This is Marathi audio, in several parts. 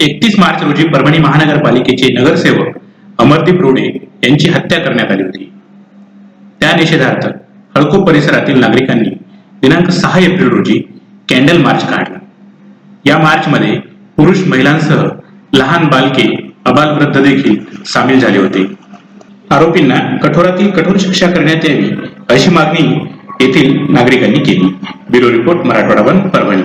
एकतीस मार्च रोजी परभणी महानगरपालिकेचे नगरसेवक अमरदीप रोडे यांची हत्या करण्यात आली होती. त्या निषेधार्थ हळको परिसरातील नागरिकांनी दिनांक सहा एप्रिल रोजी कॅन्डल मार्च काढला. या मार्चमध्ये पुरुष महिलांसह लहान बालके अबालवृद्ध देखील सामील झाले होते. आरोपींना कठोरातील कठोर शिक्षा करण्यात यावी अशी मागणी येथील नागरिकांनी केली. Bureau report Marathwada one Parbhani.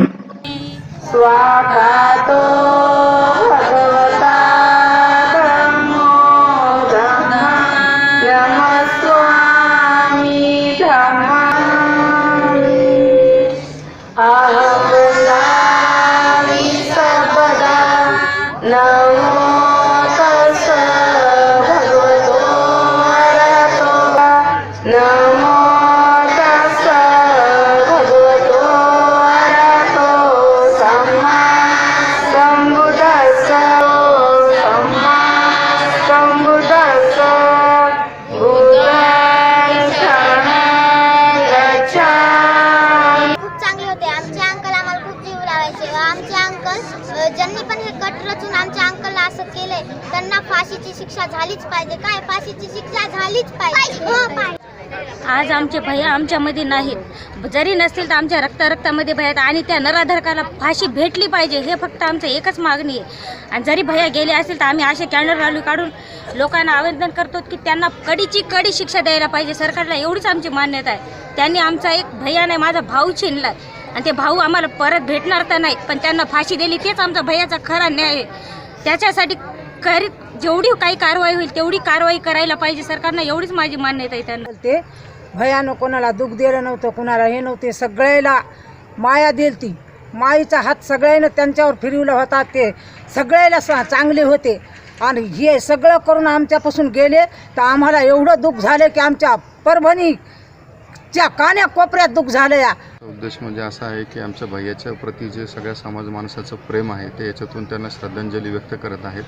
ज्यांनी पण हे कट रचून आमच्या अंकलला असं केलंय त्यांना फाशीची शिक्षा झालीच पाहिजे. काय? फाशीची शिक्षा झालीच पाहिजे. हो पाहिजे. आज आमचे भैया आमच्यामध्ये नाहीत. जरी नसतील तर आमच्या रक्ता रक्तामध्ये भयात आणि त्या नराधरकाला फाशी भेटली पाहिजे हे फक्त आमचं एकच मागणी आहे. आणि जरी भैया गेले असतील तर आम्ही असे कॅनर रॅली काढून लोकांना आवेदन करतो की त्यांना कडीची कडी शिक्षा द्यायला पाहिजे. सरकारला एवढीच आमची मान्यता आहे. त्यांनी आमचा एक भैया नाही माझा भाऊ छिनला आणि ते भाऊ आम्हाला परत भेटणार तर नाही पण त्यांना फाशी दिली तेच आमचा भयाचा खरा न्याय आहे. त्याच्यासाठी करीत जेवढी काही कारवाई होईल तेवढी कारवाई करायला पाहिजे. सरकारनं एवढीच माझी मान्यता आहे त्यांना. ते भयानं कोणाला दुःख दिलं नव्हतं कोणाला हे नव्हते सगळ्याला माया दिलती. माईचा हात सगळ्यानं त्यांच्यावर फिरवला होता ते. सगळ्याला स चांगले होते. आणि हे सगळं करून आमच्यापासून गेले तर आम्हाला एवढं दुःख झालं की आमच्या परभणी परभणीच्या कान्या कोपऱ्यात दुःख झालं या उद्देश म्हणजे असा आहे की आमच्या भैयाच्या प्रती जे सगळ्या समाज माणसाचं प्रेम आहे ते याच्यातून त्यांना श्रद्धांजली व्यक्त करत आहेत.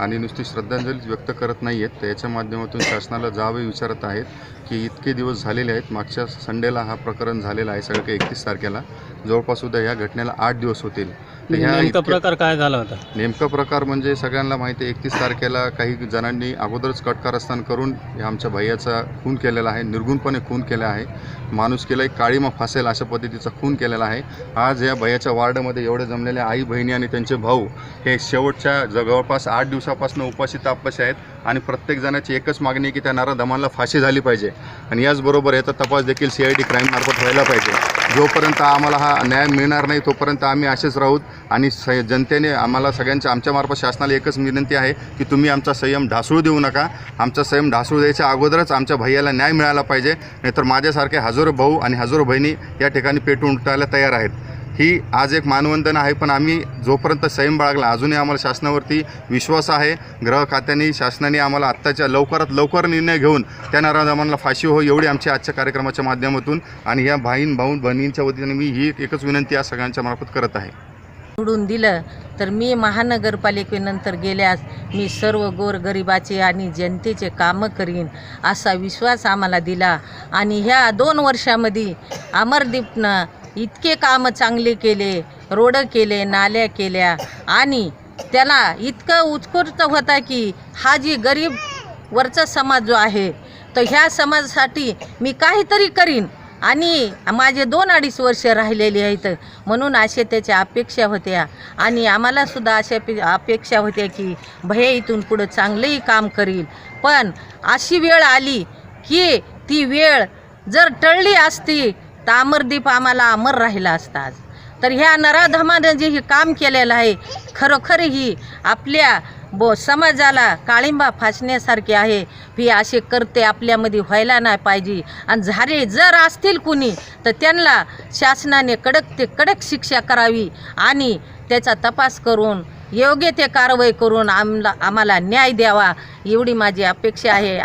आणि नुसती श्रद्धांजली व्यक्त करत नाही आहेत तर याच्या माध्यमातून शासनाला जावे विचारत आहेत की इतके दिवस झालेले आहेत मागच्या संडेला हा प्रकरण झालेला आहे सगळं काही एकतीस तारखेला. जवळपास सुद्धा या घटनेला आठ दिवस होतील. ह्या नेमका इतक्या- प्रकार काय झाला होता? नेमका प्रकार म्हणजे सगळ्यांना माहिती आहे एकतीस तारखेला काही जणांनी अगोदरच कटकारस्थान करून हे आमच्या भैयाचा खून केलेला आहे निर्गुणपणे खून केला आहे. माणुसकीला एक काळीमा फासेल अशा पद्धतीचा खून केलेला आहे. आज या भैयाच्या वार्डामध्ये एवढे जमलेले आई बहिणी आणि त्यांचे भाऊ हे शेवटच्या जवळपास आठ दिवसापासून उपाशी तापाशी आहेत आणि प्रत्येक जणाची एकच मागणी आहे की त्या नराधमांना फाशी झाली पाहिजे. आणि याचबरोबर याचा तपास देखील सी आय डी क्राईममार्फत व्हायला पाहिजे. जोपर्यंत आम्हाला हा न्याय मिळणार नाही तोपर्यंत आम्ही असेच राहूत आणि स जनतेने आम्हाला सगळ्यांच्या आमच्यामार्फत शासनाला एकच विनंती आहे की तुम्ही आमचा संयम ढासळू देऊ नका. आमचा संयम ढासळू द्यायच्या अगोदरच आमच्या भैयाला न्याय मिळाला पाहिजे. नाहीतर माझ्यासारखे हजारो भाऊ आणि हजारो बहिणी या ठिकाणी पेटून उठायला तयार आहेत. ही आज एक मानवंदना आहे पण आम्ही जोपर्यंत संयम बाळगला अजूनही आम्हाला शासनावरती विश्वास आहे. ग्रह खात्याने शासनाने आम्हाला आत्ताच्या लवकरात लवकर निर्णय घेऊन त्या नराधमांना फाशी हो एवढी आमची आजच्या कार्यक्रमाच्या माध्यमातून. आणि या भाईन भाऊन बहिणींच्या वतीने मी ही एकच विनंती या सगळ्यांच्या मार्फत करत आहे. निवडून दिलं तर मी महानगरपालिकेनंतर गेल्यास मी सर्व गोरगरिबाचे आणि जनतेचे कामं करीन असा विश्वास आम्हाला दिला. आणि ह्या दोन वर्षामध्ये अमरदीपनं इतके कामं चांगले केले रोडं केले नाल्या केल्या. आणि त्याला इतकं उत्कृष्ट होता की हा जी गरीब वरचा समाज जो आहे तर ह्या समाजासाठी मी काहीतरी करीन. आणि माझे दोन अडीच वर्ष राहिलेली आहेत. म्हणून असे त्याच्या अपेक्षा होत्या. आणि आम्हालासुद्धा अशा पे अपेक्षा होत्या की भया इथून पुढं चांगलंही काम करील. पण अशी वेळ आली की ती वेळ जर टळली असती तर अमरदीप आम्हाला अमर राहिला असता आज. तर ह्या नराधमानं जे हे काम केलेलं आहे खरोखर ही आपल्या बो समाजाला काळिंबा फासण्यासारखे आहे. ही असे करते आपल्यामध्ये व्हायला नाही पाहिजे. आणि झाले जर असतील कुणी तर त्यांना शासनाने कडक ते कडक शिक्षा करावी आणि त्याचा तपास करून योग्य ते कारवाई करून आमला आम्हाला न्याय द्यावा एवढी माझी अपेक्षा आहे.